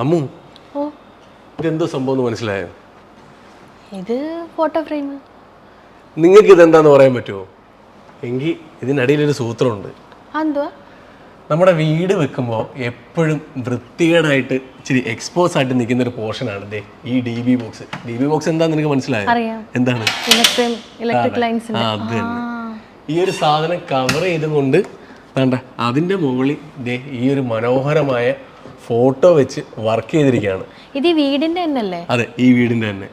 അമ്മു. ഓ. ഇതെന്തോ സംഭവം എന്ന് മനസ്സിലായോ? ഇത് ഫോട്ടോ ഫ്രെയിം നിങ്ങൾക്ക് ഇതെന്താന്ന് പറയാൻ പറ്റുമോ എങ്കിൽ ഇതിനടിയിലൊരു സൂത്രമുണ്ട്. എന്തുവാ നമ്മുടെ വീട് വെക്കുമ്പോൾ എപ്പോഴും വൃത്തികേടായിട്ട് ഇച്ചിരി എക്സ്പോസ് ആയിട്ട് നിൽക്കുന്ന ഒരു പോർഷനാണ് ദേ ഈ D B box D B box എന്താ നിനക്ക് മനസ്സിലായത് എന്താണ്? അത് തന്നെ. ഈ ഒരു സാധനം കവർ ചെയ്തുകൊണ്ട് വേണ്ട അതിന്റെ മുകളിൽ ദേ ഈ ഒരു മനോഹരമായ ഫോട്ടോ വെച്ച് വർക്ക് ചെയ്തിരിക്കുകയാണ്. ഇത് ഈ തന്നെ തന്നെയല്ലേ? അതെ ഈ വീടിന്റെ തന്നെ.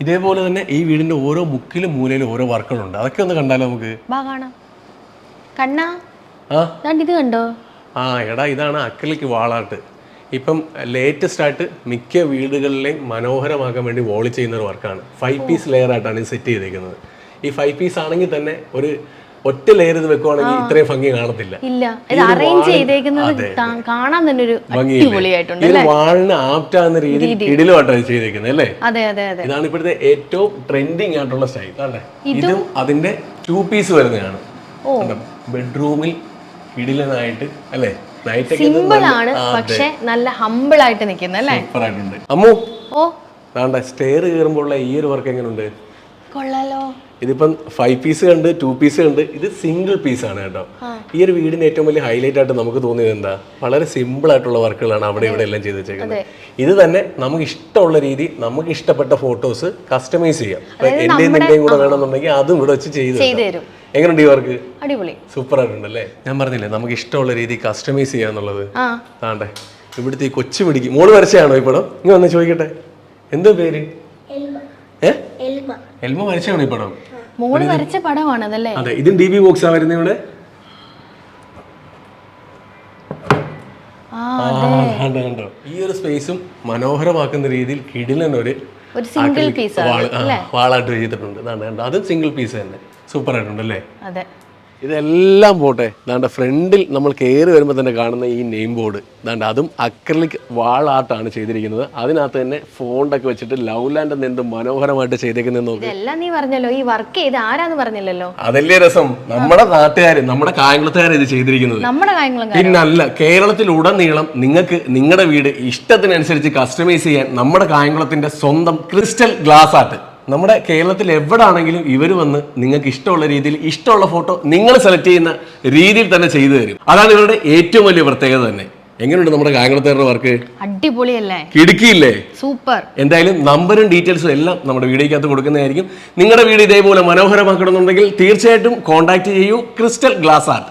ഇതേപോലെ തന്നെ ഈ വീടിന്റെ ഓരോ മുക്കിലും മൂലയിലും ഓരോ വർക്കുകളുണ്ട്. അതൊക്കെ ഒന്ന് കണ്ടാലോ നമുക്ക്? വാ കാണാം. കണ്ണാ ആ? ദാണ്ട് ഇത് കണ്ടോ? ആ എടാ ഇതാണ് അക്രലിക് വാളാട്ട്. ഇപ്പം ലേറ്റസ്റ്റ് ആയിട്ട് മിക്ക വീടുകളിലെയും മനോഹരമാക്കാൻ വേണ്ടി വോളി ചെയ്യുന്ന ഒരു വർക്കാണ് ഫൈവ് പീസ് ലെയർ ആയിട്ടാണ് ഇത് സെറ്റ് ചെയ്തിരിക്കുന്നത്. ഈ ഫൈവ് പീസ് ആണെങ്കിൽ തന്നെ ഒരു ഒറ്റ ലെയർ ഇത് വെക്കുവാണെങ്കിൽ ഇത്രയും ഭംഗി കാണത്തില്ല. ഇല്ല. ഇത് അറേഞ്ച് ചെയ്തേക്കുന്നത് കാണാൻ തന്നെ ഒരു അടിപൊളിയായിട്ടുണ്ട് വാളിന് ആപ്റ്റാകുന്ന രീതിയിൽ ഇടിലുമായിട്ടാണ് ചെയ്തേക്കുന്നത് അല്ലേ? അതെ അതെ അതെ. ഇതാണ് ഇപ്പോഴത്തെ ഏറ്റവും ട്രെൻഡിങ് ആയിട്ടുള്ള സ്റ്റൈൽ അല്ലേ? ഇതും അതിന്റെ ടു പീസ് വരുന്നതാണ്. ബെഡ്റൂമിൽ ഇടിലനായിട്ട് അല്ലേ? സിമ്പിൾ ആണ് പക്ഷെ നല്ല ഹമ്പിൾ ആയിട്ട് നിൽക്കുന്നു അല്ലേ? അമ്മു ഓ. സ്റ്റെയർ കയറുമ്പോൾ ഈ ഒരു വർക്ക് എങ്ങനെയുണ്ട് കൊള്ളാലോ. ഇതിപ്പം ഫൈവ് പീസ് കണ്ട് ടു പീസ് കണ്ട് ഇത് സിംഗിൾ പീസ് ആണ് കേട്ടോ. ഈ ഒരു വീടിന് ഏറ്റവും വലിയ ഹൈലൈറ്റ് ആയിട്ട് നമുക്ക് തോന്നിയത് എന്താ? വളരെ സിമ്പിൾ ആയിട്ടുള്ള വർക്കുകളാണ് അവിടെ ഇവിടെ എല്ലാം ചെയ്ത് വെച്ചേക്കുന്നത് ഇത് തന്നെ നമുക്ക് ഇഷ്ടമുള്ള രീതി നമുക്ക് ഇഷ്ടപ്പെട്ട ഫോട്ടോസ് കസ്റ്റമൈസ് ചെയ്യാം. എന്റെ എന്റെയും നിന്റെയും കൂടെ വേണമെന്നുണ്ടെങ്കിൽ അതും ഇവിടെ വെച്ച് ചെയ്ത് എങ്ങനെയുണ്ട് ഈ വർക്ക് അടിപൊളി. സൂപ്പർ ആയിട്ടുണ്ടല്ലേ? ഞാൻ പറഞ്ഞില്ലേ നമുക്ക് ഇഷ്ടമുള്ള രീതി കസ്റ്റമൈസ് ചെയ്യാന്നുള്ളത് ആ. താണ്ടേ ഇവിടുത്തെ ഈ കൊച്ചു പിടിക്കും മോൾ വരച്ചാണോ ഈ പടം? ഇങ്ങനെ വന്ന് ചോദിക്കട്ടെ. എന്തോ പേര്? എൽമ. വരച്ചാണ് ഈ പടം. മോൾ വരച്ച പടമാണ് അതല്ലേ അതെ ഇതും ഡി ബി ബോക്സ് വരുന്നത് ഇവിടെ? കണ്ടോ. ഈ ഒരു സ്പേസും മനോഹരമാക്കുന്ന രീതിയിൽ കിടിലൻ ഒരു ഒരു സിംഗിൾ പീസ് വാളായിട്ട് ചെയ്തിട്ടുണ്ട്. ഇതാണ് കണ്ടോ? അതും സിംഗിൾ പീസ് തന്നെ. സൂപ്പർ ആയിട്ടുണ്ട് അല്ലേ? അതെ. ഇതെല്ലാം പോട്ടെ. ദാണ്ട ഫ്രണ്ടിൽ നമ്മൾ കയറി വരുമ്പോൾ തന്നെ കാണുന്ന ഈ നെയിം ബോർഡ്. ദാണ്ട അതും അക്രലിക് വാൾ ആർട്ടാണ് ചെയ്തിരിക്കുന്നത്. അതിനകത്ത് തന്നെ ഫോണ്ടൊക്കെ വെച്ചിട്ട് ലവ് ലാൻഡ് എന്ന് എന്ത് മനോഹരമായിട്ട് ചെയ്തേക്കുന്നത് നോക്ക്. ഇതെല്ലാം നീ പറഞ്ഞല്ലോ. ഈ വർക്ക് ചെയ്ത് ആരാന്ന് പറഞ്ഞില്ലല്ലോ? അതല്ലേ രസം. നമ്മുടെ നാട്ടുകാർ നമ്മുടെ കായംകുളത്തുകാർ ഇത് ചെയ്തിരിക്കുന്നത്. നമ്മുടെ കാര്യങ്ങളും പിന്നല്ല കേരളത്തിലുടനീളം നിങ്ങൾക്ക് നിങ്ങളുടെ വീട് ഇഷ്ടത്തിനനുസരിച്ച് കസ്റ്റമൈസ് ചെയ്യാൻ നമ്മുടെ കായംകുളത്തിന്റെ സ്വന്തം ക്രിസ്റ്റൽ ഗ്ലാസ് ആർട്ട് നമ്മുടെ കേരളത്തിൽ എവിടാണെങ്കിലും ഇവർ വന്ന് നിങ്ങൾക്ക് ഇഷ്ടമുള്ള രീതിയിൽ ഇഷ്ടമുള്ള ഫോട്ടോ നിങ്ങൾ സെലക്ട് ചെയ്യുന്ന രീതിയിൽ തന്നെ ചെയ്തു തരും. അതാണ് ഇവരുടെ ഏറ്റവും വലിയ പ്രത്യേകത തന്നെ. എങ്ങനെയുണ്ട് നമ്മുടെ കായംകുളത്തേരുടെ വർക്ക്? അടിപൊളിയല്ലേ? കിടുക്കിയില്ലേ? സൂപ്പർ. എന്തായാലും നമ്പറും ഡീറ്റെയിൽസും എല്ലാം നമ്മുടെ വീഡിയോക്കകത്ത് കൊടുക്കുന്നതായിരിക്കും. നിങ്ങളുടെ വീട് ഇതേപോലെ മനോഹരമാക്കണമെന്നുണ്ടെങ്കിൽ തീർച്ചയായിട്ടും കോൺടാക്ട് ചെയ്യൂ. Crystal glass art.